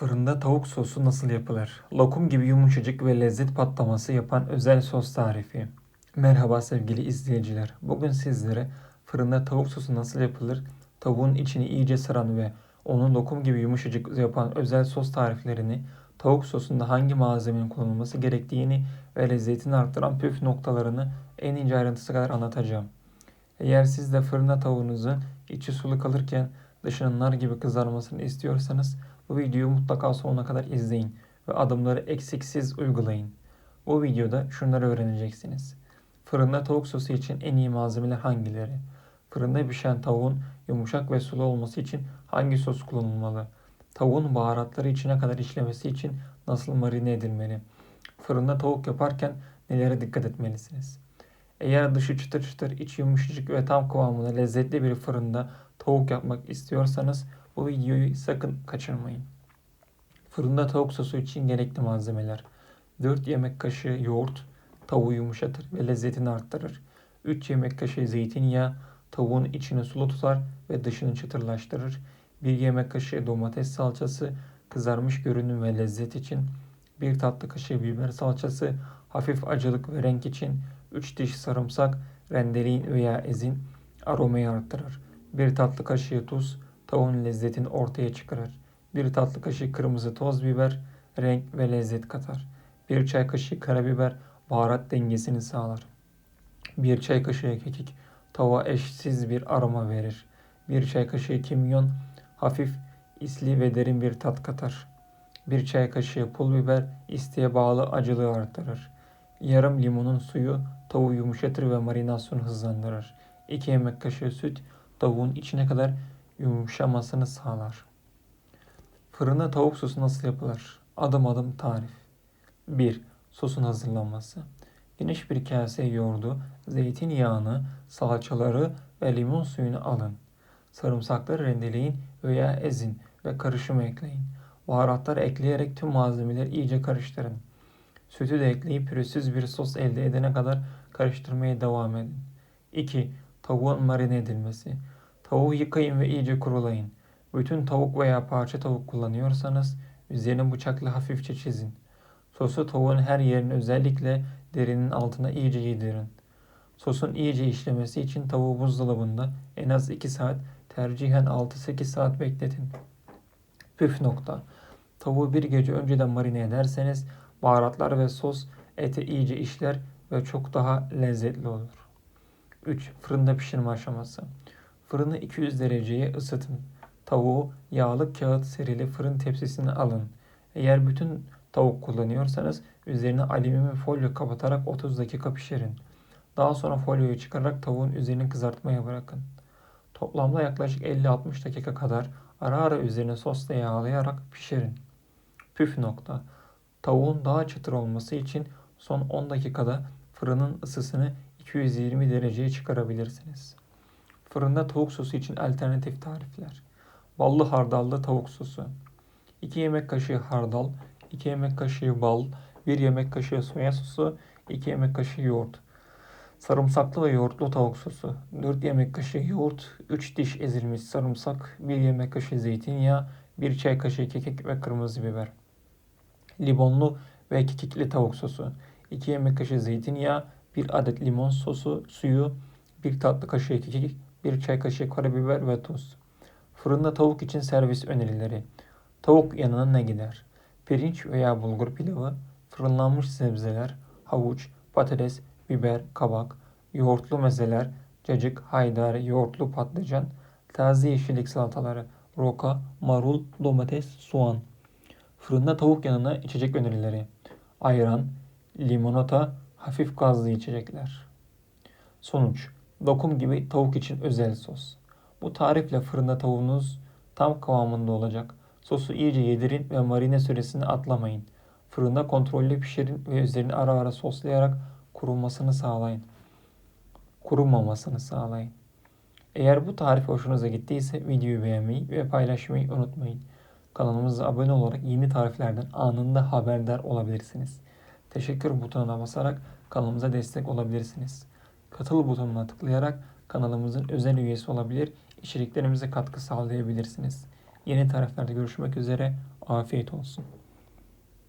Fırında tavuk sosu nasıl yapılır? Lokum gibi yumuşacık ve lezzet patlaması yapan özel sos tarifi. Merhaba sevgili izleyiciler. Bugün sizlere fırında tavuk sosu nasıl yapılır, tavuğun içini iyice saran ve onu lokum gibi yumuşacık yapan özel sos tariflerini, tavuk sosunda hangi malzemenin kullanılması gerektiğini ve lezzetini arttıran püf noktalarını en ince ayrıntısı kadar anlatacağım. Eğer siz de fırında tavuğunuzun içi sulu kalırken dışının nar gibi kızarmasını istiyorsanız bu videoyu mutlaka sonuna kadar izleyin ve adımları eksiksiz uygulayın. Bu videoda şunları öğreneceksiniz. Fırında tavuk sosu için en iyi malzemeler hangileri? Fırında pişen tavuğun yumuşak ve sulu olması için hangi sos kullanılmalı? Tavuğun baharatları içine kadar işlemesi için nasıl marine edilmeli? Fırında tavuk yaparken nelere dikkat etmelisiniz? Eğer dışı çıtır çıtır, içi yumuşacık ve tam kıvamında lezzetli bir fırında tavuk yapmak istiyorsanız bu videoyu sakın kaçırmayın. Fırında tavuk sosu için gerekli malzemeler. 4 yemek kaşığı yoğurt, tavuğu yumuşatır ve lezzetini arttırır. 3 yemek kaşığı zeytinyağı, tavuğun içini sulu tutar ve dışını çıtırlaştırır. 1 yemek kaşığı domates salçası, kızarmış görünüm ve lezzet için. 1 tatlı kaşığı biber salçası, hafif acılık ve renk için. 3 diş sarımsak, rendeleyin veya ezin, aromayı arttırır. 1 tatlı kaşığı tuz, tavuğun lezzetini ortaya çıkarır. 1 tatlı kaşığı kırmızı toz biber, renk ve lezzet katar. 1 çay kaşığı karabiber, baharat dengesini sağlar. 1 çay kaşığı kekik, tavuğa eşsiz bir aroma verir. 1 çay kaşığı kimyon, hafif isli ve derin bir tat katar. 1 çay kaşığı pul biber, isteğe bağlı acılığı artırır. Yarım limonun suyu tavuğu yumuşatır ve marinasyonu hızlandırır. 2 yemek kaşığı süt tavuğun içine kadar yumuşamasını sağlar. Fırında tavuk sosu nasıl yapılır? Adım adım tarif. 1. Sosun hazırlanması. Geniş bir kase yoğurdu, zeytinyağını, salçaları ve limon suyunu alın. Sarımsakları rendeleyin veya ezin ve karışıma ekleyin. Baharatları ekleyerek tüm malzemeleri iyice karıştırın. Sütü de ekleyip pürüzsüz bir sos elde edene kadar karıştırmaya devam edin. 2. Tavuğun marine edilmesi. Tavuğu yıkayın ve iyice kurulayın. Bütün tavuk veya parça tavuk kullanıyorsanız üzerine bıçakla hafifçe çizin. Sosu tavuğun her yerine özellikle derinin altına iyice yedirin. Sosun iyice işlemesi için tavuğu buzdolabında en az 2 saat, tercihen 6-8 saat bekletin. Püf nokta. Tavuğu bir gece önceden marine ederseniz baharatlar ve sos ete iyice işler ve çok daha lezzetli olur. 3. Fırında pişirme aşaması. Fırını 200 dereceye ısıtın. Tavuğu yağlı kağıt serili fırın tepsisine alın. Eğer bütün tavuk kullanıyorsanız üzerine alüminyum folyo kapatarak 30 dakika pişirin. Daha sonra folyoyu çıkararak tavuğun üzerini kızartmaya bırakın. Toplamda yaklaşık 50-60 dakika kadar ara ara üzerine sosla yağlayarak pişirin. Püf nokta. Tavuğun daha çıtır olması için son 10 dakikada fırının ısısını 220 dereceye çıkarabilirsiniz. Fırında tavuk sosu için alternatif tarifler. Ballı hardallı tavuk sosu. 2 yemek kaşığı hardal, 2 yemek kaşığı bal, 1 yemek kaşığı soya sosu, 2 yemek kaşığı yoğurt. Sarımsaklı ve yoğurtlu tavuk sosu. 4 yemek kaşığı yoğurt, 3 diş ezilmiş sarımsak, 1 yemek kaşığı zeytinyağı, 1 çay kaşığı kekik ve kırmızı biber. Limonlu ve kekikli tavuk sosu. 2 yemek kaşığı zeytinyağı, 1 adet limon sosu, suyu, 1 tatlı kaşığı kekik, 1 çay kaşığı karabiber ve tuz. Fırında tavuk için servis önerileri. Tavuk yanına ne gider? Pirinç veya bulgur pilavı, fırınlanmış sebzeler, havuç, patates, biber, kabak, yoğurtlu mezeler, cacık, haydar, yoğurtlu patlıcan, taze yeşillik salataları, roka, marul, domates, soğan. Fırında tavuk yanına içecek önerileri. Ayran, limonata, hafif gazlı içecekler. Sonuç. Lokum gibi tavuk için özel sos. Bu tarifle fırında tavuğunuz tam kıvamında olacak. Sosu iyice yedirin ve marine süresini atlamayın. Fırında kontrollü pişirin ve üzerine ara ara soslayarak kurumasını sağlayın. Kurumamasını sağlayın. Eğer bu tarif hoşunuza gittiyse videoyu beğenmeyi ve paylaşmayı unutmayın. Kanalımıza abone olarak yeni tariflerden anında haberdar olabilirsiniz. Teşekkür butonuna basarak kanalımıza destek olabilirsiniz. Katıl butonuna tıklayarak kanalımızın özel üyesi olabilir, içeriklerimize katkı sağlayabilirsiniz. Yeni tariflerde görüşmek üzere. Afiyet olsun.